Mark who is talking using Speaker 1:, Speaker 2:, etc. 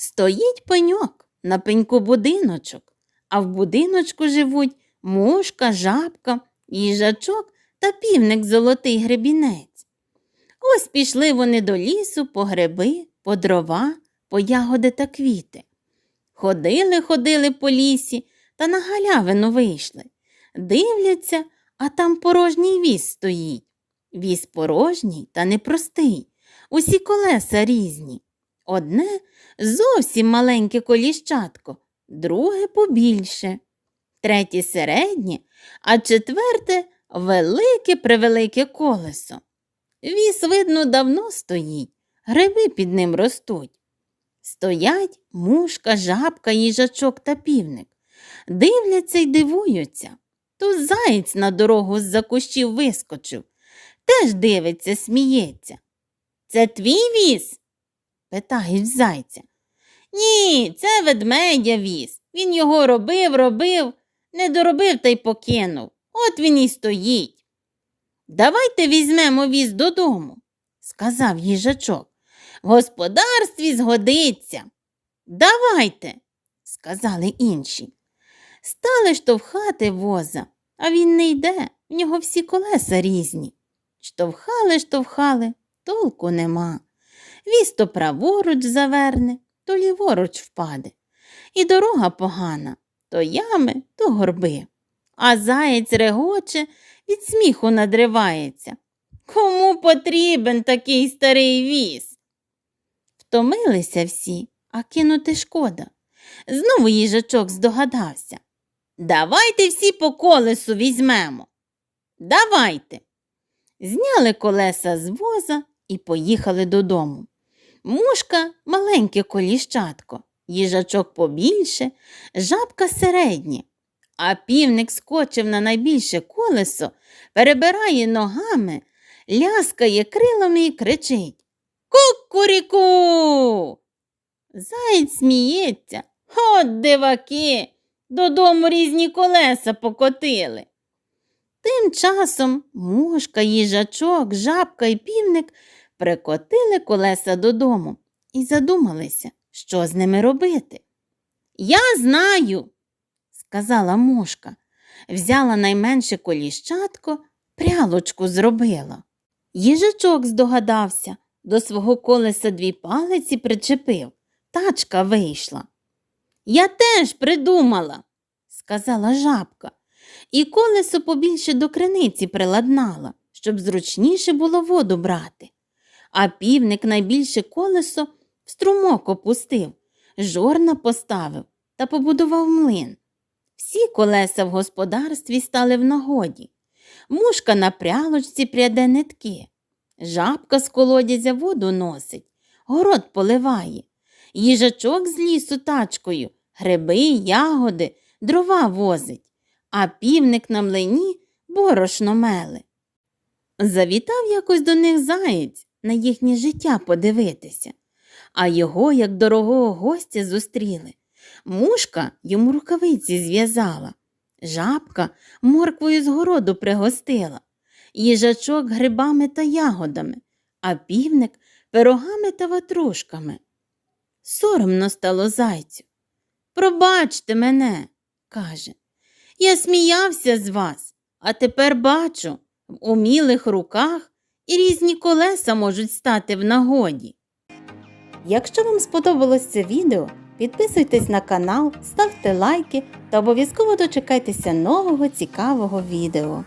Speaker 1: Стоїть пеньок, на пеньку будиночок, а в будиночку живуть мушка, жабка, їжачок та півник золотий гребінець. Ось пішли вони до лісу по гриби, по дрова, по ягоди та квіти. Ходили, ходили по лісі та на галявину вийшли. Дивляться, а там порожній віз стоїть. Віз порожній та непростий, усі колеса різні. Одне зовсім маленьке коліщатко, друге побільше, третє середнє, а четверте велике превелике колесо. Віз, видно, давно стоїть, гриби під ним ростуть. Стоять мушка, жабка, їжачок та півник. Дивляться й дивуються. То заєць на дорогу з-за кущів вискочив. Теж дивиться, сміється. Це твій віз? Питають зайця. Ні, це ведмедя віз. Він його робив, робив, не доробив та й покинув. От він і стоїть. Давайте візьмемо віз додому, сказав їжачок. В господарстві згодиться. Давайте, сказали інші. Стали штовхати воза, а він не йде, в нього всі колеса різні. Штовхали, штовхали, толку нема. Віз то праворуч заверне, то ліворуч впаде. І дорога погана, то ями, то горби. А заєць регоче, від сміху надривається. Кому потрібен такий старий віз? Втомилися всі, а кинути шкода. Знову їжачок здогадався. Давайте всі по колесу візьмемо. Давайте. Зняли колеса з воза і поїхали додому. Мушка маленьке коліщатко, їжачок побільше, жабка середнє, а півник скочив на найбільше колесо, перебирає ногами, ляскає крилами і кричить Кукуріку. Заєць сміється. От диваки, додому різні колеса покотили. Тим часом мушка, їжачок, жабка і півник прикотили колеса додому і задумалися, що з ними робити. Я знаю, сказала мушка, взяла найменше коліщатко, прялочку зробила. Їжачок здогадався, до свого колеса дві палиці причепив, тачка вийшла. Я теж придумала, сказала жабка, і колесо побільше до криниці приладнала, щоб зручніше було воду брати. А півник найбільше колесо в струмок опустив, жорна поставив та побудував млин. Всі колеса в господарстві стали в нагоді. Мушка на прялочці пряде нитки, жабка з колодязя воду носить, город поливає, їжачок з лісу тачкою, гриби, ягоди, дрова возить, а півник на млині борошно меле. Завітав якось до них заєць на їхнє життя подивитися, а його, як дорогого гостя, зустріли. Мушка йому рукавиці зв'язала, жабка морквою з городу пригостила, їжачок грибами та ягодами, а півник пирогами та ватрушками. Соромно стало зайцю. Пробачте мене, каже. Я сміявся з вас, а тепер бачу, в умілих руках і різні колеса можуть стати в нагоді. Якщо вам сподобалось це відео, підписуйтесь на канал, ставте лайки та обов'язково дочекайтеся нового цікавого відео.